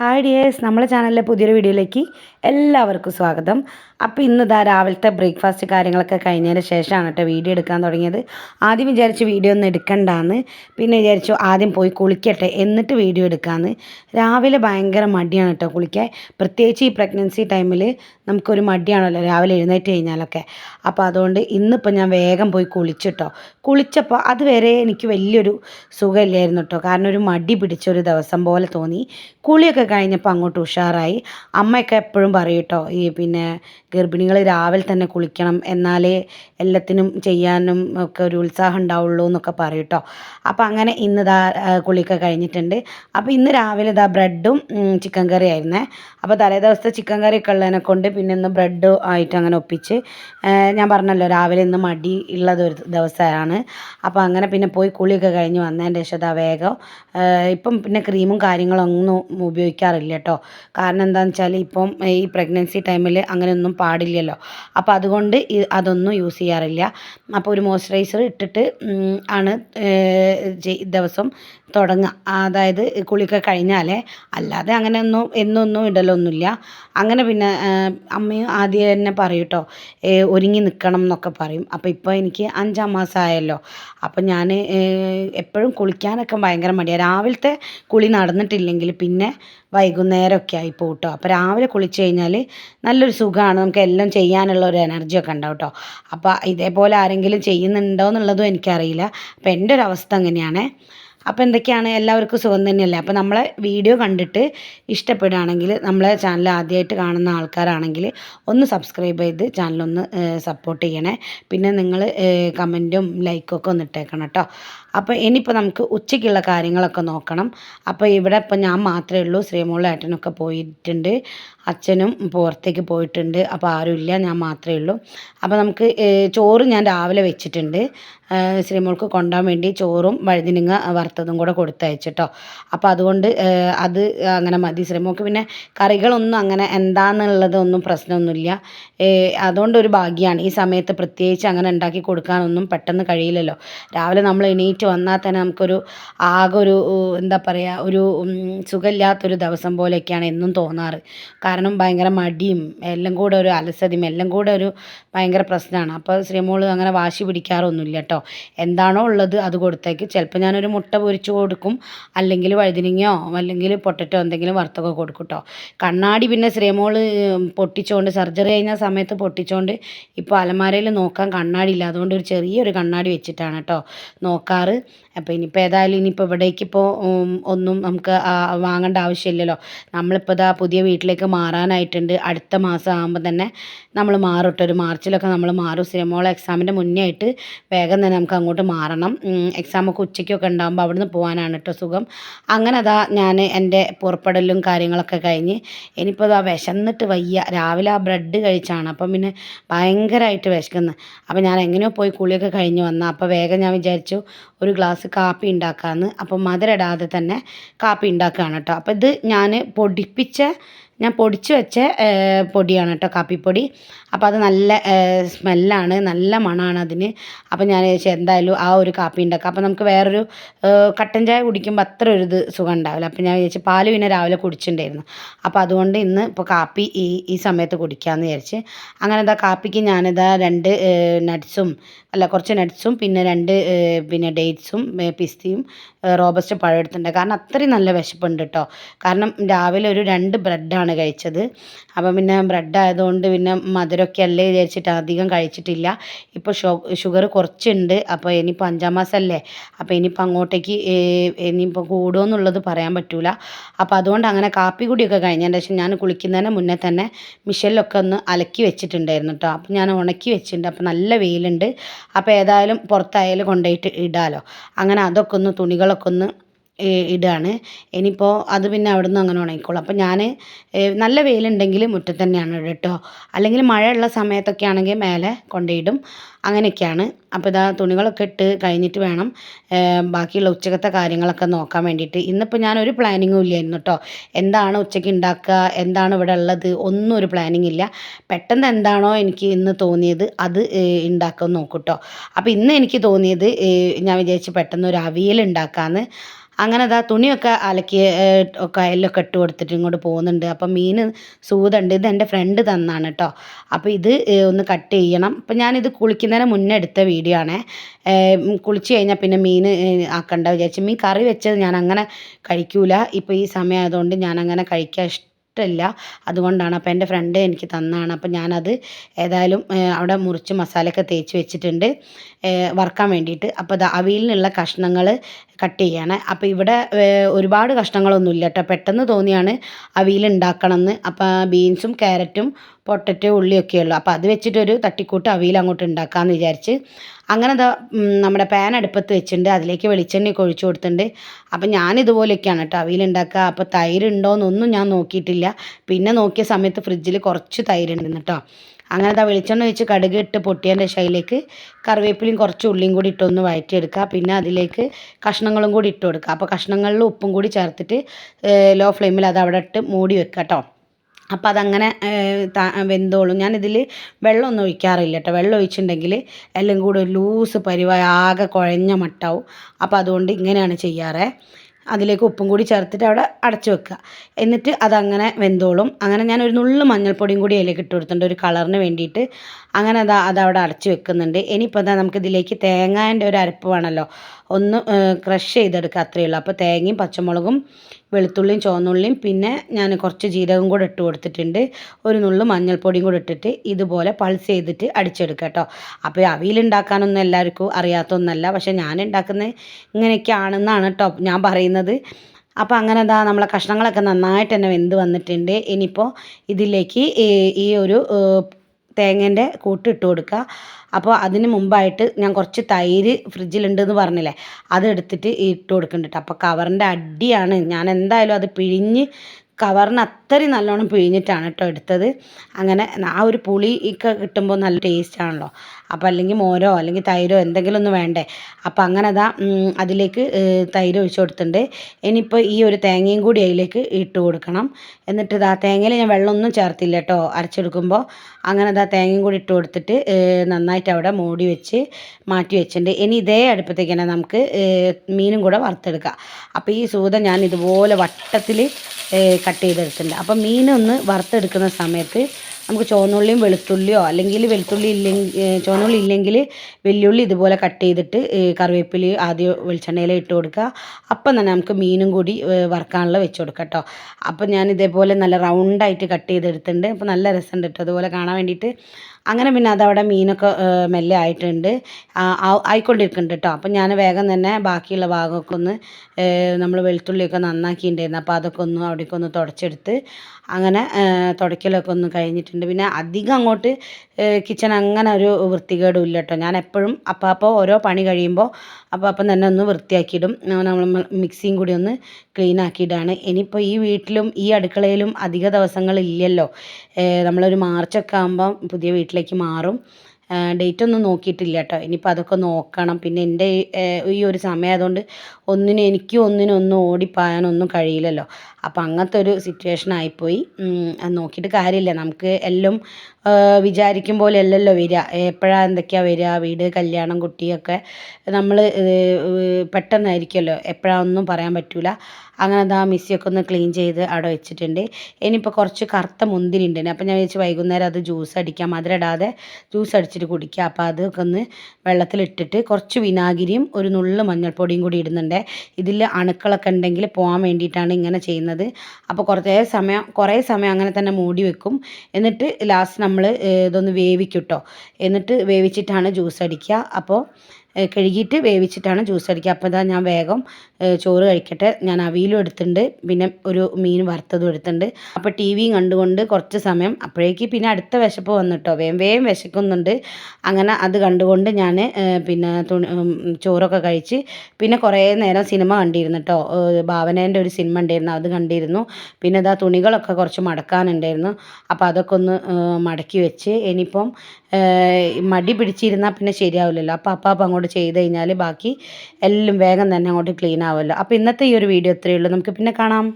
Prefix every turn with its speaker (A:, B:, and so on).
A: Hi dears നമ്മളെ ചാനലിലെ പുതിയൊരു വീഡിയോയിലേക്ക് എല്ലാവർക്കും സ്വാഗതം. അപ്പോൾ ഇന്ന് ഇതാ രാവിലത്തെ ബ്രേക്ക്ഫാസ്റ്റ് കാര്യങ്ങളൊക്കെ കഴിഞ്ഞതിന് ശേഷമാണ് കേട്ടോ വീഡിയോ എടുക്കാൻ തുടങ്ങിയത്. ആദ്യം വിചാരിച്ചു വീഡിയോ ഒന്നും എടുക്കണ്ടാന്ന്. പിന്നെ വിചാരിച്ചു ആദ്യം പോയി കുളിക്കട്ടെ എന്നിട്ട് വീഡിയോ എടുക്കാമെന്ന് രാവിലെ ഭയങ്കര മടിയാണ് കേട്ടോ കുളിക്കാൻ. പ്രത്യേകിച്ച് ഈ പ്രഗ്നൻസി ടൈമിൽ നമുക്കൊരു മടിയാണല്ലോ രാവിലെ എഴുന്നേറ്റ് കഴിഞ്ഞാലൊക്കെ. അപ്പോൾ അതുകൊണ്ട് ഇന്നിപ്പോൾ ഞാൻ വേഗം പോയി കുളിച്ചിട്ടോ കുളിച്ചപ്പോൾ അതുവരെ എനിക്ക് വലിയൊരു സുഖമില്ലായിരുന്നു കേട്ടോ കാരണം ഒരു മടി പിടിച്ചൊരു ദിവസം പോലെ തോന്നി. കുളിയൊക്കെ കഴിഞ്ഞപ്പോൾ അങ്ങോട്ട് ഉഷാറായി. അമ്മയൊക്കെ എപ്പോഴും പറയും കേട്ടോ ഈ പിന്നെ ഗർഭിണികൾ രാവിലെ തന്നെ കുളിക്കണം എന്നാലേ എല്ലാത്തിനും ചെയ്യാനും ഒക്കെ ഒരു ഉത്സാഹം ഉണ്ടാവുള്ളൂ എന്നൊക്കെ പറയും കേട്ടോ അപ്പോൾ അങ്ങനെ ഇന്ന് ഇതാ കുളിയൊക്കെ കഴിഞ്ഞിട്ടുണ്ട്. അപ്പോൾ ഇന്ന് രാവിലെ ഇതാ ബ്രെഡും ചിക്കൻ കറി ആയിരുന്നേ. അപ്പോൾ തലേ ദിവസത്തെ ചിക്കൻ കറി ഒക്കെ ഉള്ളതിനെ കൊണ്ട് പിന്നെ ഇന്ന് ബ്രെഡ് ആയിട്ട് അങ്ങനെ ഒപ്പിച്ച് ഞാൻ പറഞ്ഞല്ലോ രാവിലെ ഇന്ന് മടി ഉള്ളത് ഒരു ദിവസമാണ്. അപ്പോൾ അങ്ങനെ പിന്നെ പോയി കുളിയൊക്കെ കഴിഞ്ഞ് വന്നതിന്റെ ശേഷം അതാ വേഗം ഇപ്പം പിന്നെ ക്രീമും കാര്യങ്ങളൊന്നും ഉപയോഗിക്കാറില്ല കേട്ടോ. കാരണം എന്താണെന്ന് വെച്ചാൽ ഇപ്പം ഈ പ്രഗ്നൻസി ടൈമിൽ അങ്ങനെയൊന്നും പാടില്ലല്ലോ. അപ്പോൾ അതുകൊണ്ട് അതൊന്നും യൂസ് ചെയ്യാറില്ല. അപ്പോൾ ഒരു മോയ്സ്ചറൈസർ ഇട്ടിട്ട് ആണ് ദിവസം തുടങ്ങുക. അതായത് കുളിയൊക്കെ കഴിഞ്ഞാലേ അല്ലാതെ അങ്ങനെ ഒന്നും എന്നൊന്നും ഇടലൊന്നുമില്ല. അങ്ങനെ പിന്നെ അമ്മയും ആദ്യം തന്നെ പറയും കേട്ടോ. ഒരുങ്ങി നിൽക്കണം എന്നൊക്കെ പറയും. അപ്പോൾ ഇപ്പോൾ എനിക്ക് അഞ്ചാം മാസമായല്ലോ അപ്പോൾ ഞാൻ എപ്പോഴും കുളിക്കാനൊക്കെ ഭയങ്കര മടിയാണ് രാവിലത്തെ കുളി നടന്നിട്ടില്ലെങ്കിൽ പിന്നെ വൈകുന്നേരമൊക്കെ ആയി പോട്ടോ അപ്പോൾ രാവിലെ കുളിച്ച് കഴിഞ്ഞാൽ നല്ലൊരു സുഖമാണ് നമുക്ക് എല്ലാം ചെയ്യാനുള്ള ഒരു എനർജിയൊക്കെ ഉണ്ടാവും കേട്ടോ അപ്പോൾ ഇതേപോലെ ആരെങ്കിലും ചെയ്യുന്നുണ്ടോ എന്നുള്ളതും എനിക്കറിയില്ല. അപ്പോൾ എന്റെ ഒരു അവസ്ഥ അങ്ങനെയാണ്. അപ്പോൾ എന്തൊക്കെയാണ്? എല്ലാവർക്കും സുഖം തന്നെയല്ലേ? അപ്പോൾ നമ്മളെ വീഡിയോ കണ്ടിട്ട് ഇഷ്ടപ്പെടുകയാണെങ്കിൽ നമ്മളെ ചാനൽ ആദ്യമായിട്ട് കാണുന്ന ആൾക്കാരാണെങ്കിൽ ഒന്ന് സബ്സ്ക്രൈബ് ചെയ്ത് ചാനലൊന്ന് സപ്പോർട്ട് ചെയ്യണേ. പിന്നെ നിങ്ങൾ കമന്റും ലൈക്കും ഒക്കെ ഒന്ന് ഇട്ടേക്കണം കേട്ടോ അപ്പോൾ ഇനിയിപ്പോൾ നമുക്ക് ഉച്ചയ്ക്കുള്ള കാര്യങ്ങളൊക്കെ നോക്കണം. അപ്പോൾ ഇവിടെ ഇപ്പം ഞാൻ മാത്രമേ ഉള്ളൂ. ശ്രീമോളും ഏട്ടനൊക്കെ പോയിട്ടുണ്ട്. അച്ഛനും പുറത്തേക്ക് പോയിട്ടുണ്ട്. അപ്പോൾ ആരുമില്ല ഞാൻ മാത്രമേ ഉള്ളൂ. അപ്പോൾ നമുക്ക് ചോറ് ഞാൻ രാവിലെ വെച്ചിട്ടുണ്ട്. ശ്രീമോൾക്ക് കൊണ്ടുപോകാൻ വേണ്ടി ചോറും വഴുതിനിങ്ങ വറുത്തതും കൂടെ കൊടുത്തയച്ചിട്ടോ അപ്പോൾ അതുകൊണ്ട് അത് അങ്ങനെ മതി. ശ്രീമോൾക്ക് പിന്നെ കറികളൊന്നും അങ്ങനെ എന്താണെന്നുള്ളതൊന്നും പ്രശ്നമൊന്നുമില്ല. അതുകൊണ്ട് ഒരു ഭാഗ്യമാണ് ഈ സമയത്ത് പ്രത്യേകിച്ച് അങ്ങനെ ഉണ്ടാക്കി കൊടുക്കാനൊന്നും പെട്ടെന്ന് കഴിയില്ലല്ലോ. രാവിലെ നമ്മൾ എണീറ്റ് വന്നാൽ തന്നെ നമുക്കൊരു ആകെ ഒരു എന്താ പറയുക ഒരു സുഖമില്ലാത്തൊരു ദിവസം പോലെയൊക്കെയാണ് എന്നും തോന്നാറ്. കാരണം ഭയങ്കര മടിയും എല്ലാം കൂടെ ഒരു അലസതയും എല്ലാം കൂടെ ഒരു ഭയങ്കര പ്രശ്നമാണ്. അപ്പോൾ ശ്രീമോൾ അങ്ങനെ വാശി പിടിക്കാറൊന്നുമില്ല കേട്ടോ. എന്താണോ ഉള്ളത് അത് കൊടുത്തേക്ക്. ചിലപ്പോൾ ഞാനൊരു മുട്ട പൊരിച്ച് കൊടുക്കും അല്ലെങ്കിൽ വഴുതിനിങ്ങയോ അല്ലെങ്കിൽ പൊട്ടറ്റോ എന്തെങ്കിലും വറുത്തൊക്കെ കൊടുക്കും കേട്ടോ. കണ്ണാടി പിന്നെ ശ്രീമോൾ പൊട്ടിച്ചുകൊണ്ട് സർജറി കഴിഞ്ഞ സമയത്ത് പൊട്ടിച്ചുകൊണ്ട് ഇപ്പോൾ അലമാരയിൽ നോക്കാൻ കണ്ണാടി ഇല്ല. അതുകൊണ്ട് ഒരു ചെറിയൊരു കണ്ണാടി വെച്ചിട്ടാണ് കേട്ടോ നോക്കാറ്. സാറ് അപ്പോൾ ഇനിയിപ്പോൾ ഏതായാലും ഇനിയിപ്പോൾ ഇവിടേക്കിപ്പോൾ ഒന്നും നമുക്ക് വാങ്ങേണ്ട ആവശ്യമില്ലല്ലോ. നമ്മളിപ്പോൾ ഇതാ പുതിയ വീട്ടിലേക്ക് മാറാനായിട്ടുണ്ട്. അടുത്ത മാസം ആകുമ്പോൾ തന്നെ നമ്മൾ മാറും ഒരു മാർച്ചിലൊക്കെ നമ്മൾ മാറും. സിനിമോൾ എക്സാമിന്റെ മുന്നേ ആയിട്ട് വേഗം തന്നെ നമുക്ക് അങ്ങോട്ട് മാറണം. എക്സാമൊക്കെ ഉച്ചയ്ക്കൊക്കെ ഉണ്ടാകുമ്പോൾ അവിടുന്ന് പോകാനാണ് കേട്ടോ സുഖം. അങ്ങനെ അതാ ഞാൻ എന്റെ പുറപ്പെടലും കാര്യങ്ങളൊക്കെ കഴിഞ്ഞ് ഇനിയിപ്പോൾ അതാ വിശന്നിട്ട് വയ്യ. രാവിലെ ആ ബ്രെഡ് കഴിച്ചാണ്. അപ്പം പിന്നെ ഭയങ്കരമായിട്ട് വിശക്കുന്നത് അപ്പോൾ ഞാൻ എങ്ങനെയോ പോയി കുളിയൊക്കെ കഴിഞ്ഞ് വന്ന. അപ്പോൾ വേഗം ഞാൻ വിചാരിച്ചു ഒരു ഗ്ലാസ് കാപ്പി ഉണ്ടാക്കാമെന്ന് അപ്പോൾ മധുരം ഇടാതെ തന്നെ കാപ്പി ഉണ്ടാക്കുകയാണ് കേട്ടോ അപ്പോൾ ഇത് ഞാൻ പൊടിപ്പിച്ച ഞാൻ പൊടിച്ച് വെച്ച പൊടിയാണ് കേട്ടോ കാപ്പിപ്പൊടി. അപ്പോൾ അത് നല്ല സ്മെല്ലാണ് നല്ല മണമാണ് അതിന്. അപ്പോൾ ഞാൻ ചോദിച്ചാൽ എന്തായാലും ആ ഒരു കാപ്പി ഉണ്ടാക്കാം. അപ്പോൾ നമുക്ക് വേറൊരു കട്ടൻ ചായ കുടിക്കുമ്പോൾ അത്ര ഒരു ഇത് സുഖം ഉണ്ടാവില്ല. അപ്പോൾ ഞാൻ വിചാരിച്ചു പാൽ പിന്നെ രാവിലെ കുടിച്ചിട്ടുണ്ടായിരുന്നു. അപ്പോൾ അതുകൊണ്ട് ഇന്ന് ഇപ്പോൾ കാപ്പി ഈ ഈ സമയത്ത് കുടിക്കാമെന്ന് വിചാരിച്ച്. അങ്ങനെ ഇതാ കാപ്പിക്ക് ഞാനിതാ രണ്ട് നട്ട്സും അല്ല കുറച്ച് നട്ട്സും പിന്നെ രണ്ട് പിന്നെ ഡേറ്റ്സും പിസ്തയും റോബസ്റ്റ് പഴം എടുത്തിട്ടുണ്ട്. കാരണം അത്രയും നല്ല വിശപ്പുണ്ട് കേട്ടോ. കാരണം രാവിലെ ഒരു രണ്ട് ബ്രെഡാണ് കഴിച്ചത്. അപ്പം പിന്നെ ബ്രെഡ് ആയതുകൊണ്ട് പിന്നെ മധുരമൊക്കെ അല്ലേ വിചാരിച്ചിട്ട് അധികം കഴിച്ചിട്ടില്ല. ഇപ്പോൾ ഷുഗർ കുറച്ചുണ്ട്. അപ്പോൾ ഇനിയിപ്പോൾ അഞ്ചാം മാസമല്ലേ? അപ്പോൾ ഇനിയിപ്പോൾ അങ്ങോട്ടേക്ക് ഇനിയിപ്പോൾ കൂടുമെന്നുള്ളത് പറയാൻ പറ്റില്ല അപ്പോൾ അതുകൊണ്ട് അങ്ങനെ കാപ്പി കുടിയൊക്കെ കഴിഞ്ഞതിന് ശേഷം ഞാൻ കുളിക്കുന്നതിന് മുന്നേ തന്നെ മിഷനിലൊക്കെ ഒന്ന് അലക്കി വെച്ചിട്ടുണ്ടായിരുന്നു കേട്ടോ. അപ്പോൾ ഞാൻ ഉണക്കി വെച്ചിട്ടുണ്ട്. അപ്പോൾ നല്ല വെയിലുണ്ട്. അപ്പോൾ ഏതായാലും പുറത്തായാലും കൊണ്ടുപോയിട്ട് ഇടാമല്ലോ അങ്ങനെ അതൊക്കെ ഒന്ന് തുണികളൊക്കെ ഒന്ന് ഇടുകയാണ് ഇനിയിപ്പോൾ അത് പിന്നെ അവിടെ നിന്ന് അങ്ങനെ ഉണങ്ങിക്കോളും. അപ്പോൾ ഞാൻ നല്ല വെയിലുണ്ടെങ്കിൽ മുറ്റത്ത് തന്നെയാണ് ഇടുക കേട്ടോ അല്ലെങ്കിൽ മഴയുള്ള സമയത്തൊക്കെ ആണെങ്കിൽ മേലെ കൊണ്ടിടും. അങ്ങനെയൊക്കെയാണ്. അപ്പോൾ ഇതാ തുണികളൊക്കെ ഇട്ട് കഴിഞ്ഞിട്ട് വേണം ബാക്കിയുള്ള ഉച്ചക്കത്തെ കാര്യങ്ങളൊക്കെ നോക്കാൻ വേണ്ടിയിട്ട്. ഇന്നിപ്പോൾ ഞാൻ ഒരു പ്ലാനിങ്ങും ഇല്ലായിരുന്നു കേട്ടോ എന്താണ് ഉച്ചയ്ക്ക് ഉണ്ടാക്കുക എന്താണ് ഇവിടെ ഉള്ളത് ഒന്നും ഒരു പ്ലാനിങ് ഇല്ല. പെട്ടെന്ന് എന്താണോ എനിക്ക് ഇന്ന് തോന്നിയത് അത് ഉണ്ടാക്കാൻ നോക്കും കേട്ടോ അപ്പോൾ ഇന്ന് എനിക്ക് തോന്നിയത് ഞാൻ വിചാരിച്ചു പെട്ടെന്ന് ഒരു അവിയൽ ഉണ്ടാക്കാമെന്ന് അങ്ങനെ അതാ തുണിയൊക്കെ അലക്കി ഒക്കെ അതിലൊക്കെ ഇട്ട് കൊടുത്തിട്ട് ഇങ്ങോട്ട് പോകുന്നുണ്ട്. അപ്പം മീൻ സൂതുണ്ട്. ഇത് എന്റെ ഫ്രണ്ട് തന്നാണ് കേട്ടോ അപ്പോൾ ഇത് ഒന്ന് കട്ട് ചെയ്യണം. അപ്പം ഞാനിത് കുളിക്കുന്നതിന് മുന്നേ എടുത്ത വീഡിയോ ആണ്. കുളിച്ച് കഴിഞ്ഞാൽ പിന്നെ മീൻ ആക്കണ്ട വിചാരിച്ചു. മീൻ കറി വെച്ചത് ഞാൻ അങ്ങനെ കഴിക്കൂല. ഇപ്പോൾ ഈ സമയമായതുകൊണ്ട് ഞാൻ അങ്ങനെ കഴിക്കാൻ ഇഷ്ടമില്ല അതുകൊണ്ടാണ് അപ്പോൾ എന്റെ ഫ്രണ്ട് എനിക്ക് തന്നാണ്. അപ്പോൾ ഞാനത് ഏതായാലും അവിടെ മുറിച്ച് മസാലയൊക്കെ തേച്ച് വെച്ചിട്ടുണ്ട്. വറുക്കാൻ വേണ്ടിയിട്ട്. അപ്പോൾ അവിയലിനുള്ള കഷ്ണങ്ങൾ കട്ട് ചെയ്യാണ്. അപ്പോൾ ഇവിടെ ഒരുപാട് കഷ്ണങ്ങളൊന്നും ഇല്ല കേട്ടോ. പെട്ടെന്ന് തോന്നിയാണ് അവിയൽ ഉണ്ടാക്കണം എന്ന് അപ്പോൾ ബീൻസും ക്യാരറ്റും പൊട്ടറ്റോ ഉള്ളിയൊക്കെ ഉള്ളൂ. അപ്പോൾ അത് വെച്ചിട്ടൊരു തട്ടിക്കൂട്ട് അവിയൽ അങ്ങോട്ട് ഉണ്ടാക്കാമെന്ന് വിചാരിച്ച്. അങ്ങനെ നമ്മുടെ പാൻ അടുപ്പത്ത് വെച്ചിട്ടുണ്ട്. അതിലേക്ക് വെളിച്ചെണ്ണയൊക്കെ ഒഴിച്ചു കൊടുത്തിട്ടുണ്ട്. അപ്പം ഞാനിതുപോലെയൊക്കെയാണ് കേട്ടോ അവിയൽ ഉണ്ടാക്കുക. അപ്പോൾ തൈര് ഉണ്ടോയെന്നൊന്നും ഞാൻ നോക്കിയിട്ടില്ല. പിന്നെ നോക്കിയ സമയത്ത് ഫ്രിഡ്ജിൽ കുറച്ച് തൈരുണ്ടെന്ന് കേട്ടോ. അങ്ങനെ ദാ വെളിച്ചെണ്ണ ഒഴിച്ച് കടുക് ഇട്ട് പൊട്ടിയതിന്റെ ശൈലിലേക്ക് കറിവേപ്പിലയും കുറച്ച് ഉള്ളിയും കൂടി ഇട്ടൊന്ന് വഴറ്റിയെടുക്കുക പിന്നെ അതിലേക്ക് കഷ്ണങ്ങളും കൂടി ഇട്ട് കൊടുക്കുക. അപ്പോൾ കഷ്ണങ്ങളിൽ ഉപ്പും കൂടി ചേർത്തിട്ട് ലോ ഫ്ലെയിമിൽ അത് അവിടെ ഇട്ട് മൂടി വെക്കുക കേട്ടോ അപ്പോൾ അതങ്ങനെ വെന്തോളും. ഞാനിതിൽ വെള്ളമൊന്നും ഒഴിക്കാറില്ല കേട്ടോ വെള്ളം ഒഴിച്ചിട്ടുണ്ടെങ്കിൽ എല്ലാം കൂടെ ലൂസ് പരിവായി ആകെ കുഴഞ്ഞ മട്ടാവും. അപ്പോൾ അതുകൊണ്ട് ഇങ്ങനെയാണ് ചെയ്യാറ്. അതിലേക്ക് ഉപ്പും കൂടി ചേർത്തിട്ട് അവിടെ അടച്ചു വെക്കുക. എന്നിട്ട് അതങ്ങനെ വെന്തോളും. അങ്ങനെ ഞാൻ ഒരു നുള്ളു മഞ്ഞൾപ്പൊടിയും കൂടി അതിലേക്ക് ഇട്ട് കൊടുത്തിട്ടുണ്ട്. ഒരു കളറിന് വേണ്ടിയിട്ട്. അങ്ങനെ അതാ അതവിടെ അടച്ച് വെക്കുന്നുണ്ട്. ഇനിയിപ്പോൾ എന്താ നമുക്ക് ഇതിലേക്ക് തേങ്ങാന്റെ ഒരു അരപ്പ് വേണമല്ലോ ഒന്ന് ക്രഷ് ചെയ്തെടുക്കുക അത്രയേ ഉള്ളൂ അപ്പോൾ തേങ്ങയും പച്ചമുളകും വെളുത്തുള്ളിയും ചുവന്നുള്ളിയും പിന്നെ ഞാൻ കുറച്ച് ജീരകം കൂടെ ഇട്ട് കൊടുത്തിട്ടുണ്ട്. ഒരു നുള്ളു മഞ്ഞൾപ്പൊടിയും കൂടെ ഇട്ടിട്ട് ഇതുപോലെ പൾസ് ചെയ്തിട്ട് അടിച്ചെടുക്കുക കേട്ടോ. അപ്പോൾ അവിയലുണ്ടാക്കാനൊന്നും എല്ലാവർക്കും അറിയാത്തൊന്നല്ല. പക്ഷേ ഞാൻ ഉണ്ടാക്കുന്നത് ഇങ്ങനെയൊക്കെയാണെന്നാണ് കേട്ടോ ഞാൻ പറയുന്നത്. അപ്പോൾ അങ്ങനെ എന്താ നമ്മളെ കഷ്ണങ്ങളൊക്കെ നന്നായിട്ട് തന്നെ വെന്ത് വന്നിട്ടുണ്ട്. ഇനിയിപ്പോൾ ഇതിലേക്ക് ഈ ഒരു തേങ്ങേന്റെ കൂട്ട് ഇട്ട് കൊടുക്കുക. അപ്പോൾ അതിന് മുമ്പായിട്ട് ഞാൻ കുറച്ച് തൈര് ഫ്രിഡ്ജിലുണ്ടെന്ന് പറഞ്ഞില്ലേ അതെടുത്തിട്ട് ഇട്ട് കൊടുക്കുന്നുണ്ട് അപ്പോൾ കവറിന്റെ അടിയാണ്. ഞാൻ എന്തായാലും അത് പിഴിഞ്ഞ് കവറിന് അത്രയും നല്ലോണം പിഴിഞ്ഞിട്ടാണ് കേട്ടോ എടുത്തത്. അങ്ങനെ ആ ഒരു പുളി ഒക്കെ കിട്ടുമ്പോൾ നല്ല ടേസ്റ്റ് ആണല്ലോ. അപ്പോൾ അല്ലെങ്കിൽ മോരോ അല്ലെങ്കിൽ തൈരോ എന്തെങ്കിലും ഒന്ന് വേണ്ടേ. അപ്പോൾ അങ്ങനെ അതാ അതിലേക്ക് തൈര് ഒഴിച്ച് കൊടുത്തിട്ടുണ്ട്. ഇനിയിപ്പോൾ ഈ ഒരു തേങ്ങയും കൂടി അതിലേക്ക് ഇട്ട് കൊടുക്കണം. എന്നിട്ട് ഇതാ തേങ്ങയിൽ ഞാൻ വെള്ളമൊന്നും ചേർത്തില്ല കേട്ടോ. അരച്ചെടുക്കുമ്പോൾ അങ്ങനെ ഇതാ തേങ്ങയും കൂടി ഇട്ട് കൊടുത്തിട്ട് നന്നായിട്ട് അവിടെ മൂടി വെച്ച് മാറ്റി വെച്ചിട്ടുണ്ട്. ഇനി ഇതേ അടുപ്പത്തേക്ക് തന്നെ നമുക്ക് മീനും കൂടെ വറുത്തെടുക്കാം. അപ്പോൾ ഈ സൂത ഞാൻ ഇതുപോലെ വട്ടത്തിൽ കട്ട് ചെയ്തെടുത്തിട്ടുണ്ട്. അപ്പം മീനൊന്ന് വറുത്തെടുക്കുന്ന സമയത്ത് നമുക്ക് ചുവന്നുള്ളിയും വെളുത്തുള്ളിയോ അല്ലെങ്കിൽ വെളുത്തുള്ളി ഇല്ലെങ്കിൽ ചുവന്നുള്ളി ഇല്ലെങ്കിൽ വെല്ലുള്ളി ഇതുപോലെ കട്ട് ചെയ്തിട്ട് കറിവേപ്പിലി ആദ്യം വെളിച്ചെണ്ണയിൽ ഇട്ട് കൊടുക്കുക. അപ്പം തന്നെ നമുക്ക് മീനും കൂടി വറുക്കാനുള്ള വെച്ച് കൊടുക്കാം കേട്ടോ. അപ്പം ഞാൻ ഇതേപോലെ നല്ല റൗണ്ടായിട്ട് കട്ട് ചെയ്തെടുത്തിട്ടുണ്ട്. അപ്പോൾ നല്ല രസമുണ്ട് കേട്ടോ അതുപോലെ കാണാൻ വേണ്ടിയിട്ട്. അങ്ങനെ പിന്നെ അതവിടെ മീനൊക്കെ മെല്ലെ ആയിട്ടുണ്ട്. ആയിക്കൊണ്ടിരിക്കുന്നുണ്ട് കേട്ടോ. അപ്പം ഞാൻ വേഗം തന്നെ ബാക്കിയുള്ള ഭാഗമൊക്കെ ഒന്ന് നമ്മൾ വെളുത്തുള്ളിയൊക്കെ നന്നാക്കിയിട്ടുണ്ടായിരുന്നു. അപ്പോൾ അതൊക്കെ ഒന്ന് അവിടേക്കൊന്ന് തുടച്ചെടുത്ത് അങ്ങനെ തുടയ്ക്കലൊക്കെ ഒന്ന് കഴിഞ്ഞിട്ടുണ്ട്. പിന്നെ അധികം അങ്ങോട്ട് കിച്ചൺ അങ്ങനെ ഒരു വൃത്തികേടും ഇല്ല കേട്ടോ ഞാൻ എപ്പോഴും അപ്പോൾ ഓരോ പണി കഴിയുമ്പോൾ അപ്പോൾ അപ്പം തന്നെ ഒന്ന് വൃത്തിയാക്കിയിടും. നമ്മൾ മിക്സിയും കൂടി ഒന്ന് ക്ലീൻ ആക്കിയിടാണ്. ഇനിയിപ്പോൾ ഈ വീട്ടിലും ഈ അടുക്കളയിലും അധിക ദിവസങ്ങളില്ലല്ലോ. നമ്മളൊരു മാർച്ചൊക്കെ ആകുമ്പം പുതിയ വീട്ടിലേക്ക് മാറും. ഡേറ്റ് ഒന്നും നോക്കിയിട്ടില്ല കേട്ടോ ഇനിയിപ്പോൾ അതൊക്കെ നോക്കണം. പിന്നെ എന്റെ ഈ, ഒരു സമയമായതുകൊണ്ട് ഒന്നിനും എനിക്ക് ഒന്നിനും ഒന്നും ഓടിപ്പായാനൊന്നും കഴിയില്ലല്ലോ. അപ്പോൾ അങ്ങനത്തെ ഒരു സിറ്റുവേഷൻ ആയിപ്പോയി. നോക്കിയിട്ട് കാര്യമില്ല. നമുക്ക് എല്ലാം വിചാരിക്കും പോലെ അല്ലല്ലോ വരിക. എപ്പോഴാണ് എന്തൊക്കെയാണ് വരിക? വീട് കല്യാണം കുട്ടിയൊക്കെ നമ്മൾ പെട്ടെന്നായിരിക്കുമല്ലോ. എപ്പോഴാണ് ഒന്നും പറയാൻ പറ്റില്ല അങ്ങനെ അതാ മിസ്സിയൊക്കെ ഒന്ന് ക്ലീൻ ചെയ്ത് അവിടെ വെച്ചിട്ടുണ്ട്. ഇനിയിപ്പോൾ കുറച്ച് കറുത്ത മുന്തിരി ഉണ്ട് അപ്പോൾ ഞാൻ വിചാരിച്ചു വൈകുന്നേരം അത് ജ്യൂസ് അടിക്കാം. മധുരം ഇടാതെ ജ്യൂസ് അടിച്ചിട്ട് കുടിക്കുക അപ്പോൾ അതൊക്കെ ഒന്ന് വെള്ളത്തിലിട്ടിട്ട് കുറച്ച് വിനാഗിരിയും ഒരു നുള്ളു മഞ്ഞൾപ്പൊടിയും കൂടി ഇടുന്നുണ്ട്. ഇതിൽ അണുക്കളൊക്കെ ഉണ്ടെങ്കിൽ പോകാൻ വേണ്ടിയിട്ടാണ് ഇങ്ങനെ ചെയ്യുന്നത്. അപ്പോൾ കുറച്ചേ സമയം കുറേ സമയം അങ്ങനെ തന്നെ മൂടി വെക്കും. എന്നിട്ട് ലാസ്റ്റ് നമ്മൾ ഇതൊന്ന് വേവിക്കും കേട്ടോ എന്നിട്ട് വേവിച്ചിട്ടാണ് ജ്യൂസ് അടിക്കുക. അപ്പോൾ കഴുകിയിട്ട് വേവിച്ചിട്ടാണ് ജ്യൂസ് അടിക്കുക. അപ്പോൾ ഇതാ ഞാൻ വേഗം ചോറ് കഴിക്കട്ടെ. ഞാൻ അവിയലും എടുത്തിട്ടുണ്ട്. പിന്നെ ഒരു മീൻ വറുത്തതും എടുത്തിട്ടുണ്ട്. അപ്പോൾ ടി വിയും കണ്ടുകൊണ്ട് കുറച്ച് സമയം അപ്പോഴേക്ക് പിന്നെ അടുത്ത വിശപ്പ് വന്നിട്ടോ. വേം വേം വിശക്കുന്നുണ്ട്. അങ്ങനെ അത് കണ്ടുകൊണ്ട് ഞാൻ പിന്നെ തുണി ചോറൊക്കെ കഴിച്ച് പിന്നെ കുറേ നേരം സിനിമ കണ്ടിരുന്നു കേട്ടോ ഭാവനേന്റെ ഒരു സിനിമ ഉണ്ടായിരുന്നു. അത് കണ്ടിരുന്നു. പിന്നെ ഇതാ തുണികളൊക്കെ കുറച്ച് മടക്കാനുണ്ടായിരുന്നു. അപ്പോൾ അതൊക്കെ ഒന്ന് മടക്കി വെച്ച് ഇനിയിപ്പം മടി പിടിച്ചിരുന്നാൽ പിന്നെ ശരിയാവില്ലല്ലോ. അപ്പോൾ അപ്പാപ്പം അങ്ങോട്ട് ചെയ്ത് കഴിഞ്ഞാൽ ബാക്കി എല്ലാം വേഗം തന്നെ അങ്ങോട്ട് ക്ലീൻ ആവുമല്ലോ. അപ്പോൾ ഇന്നത്തെ ഈ ഒരു വീഡിയോ ഇത്രയേ ഉള്ളൂ. നമുക്ക് പിന്നെ കാണാം.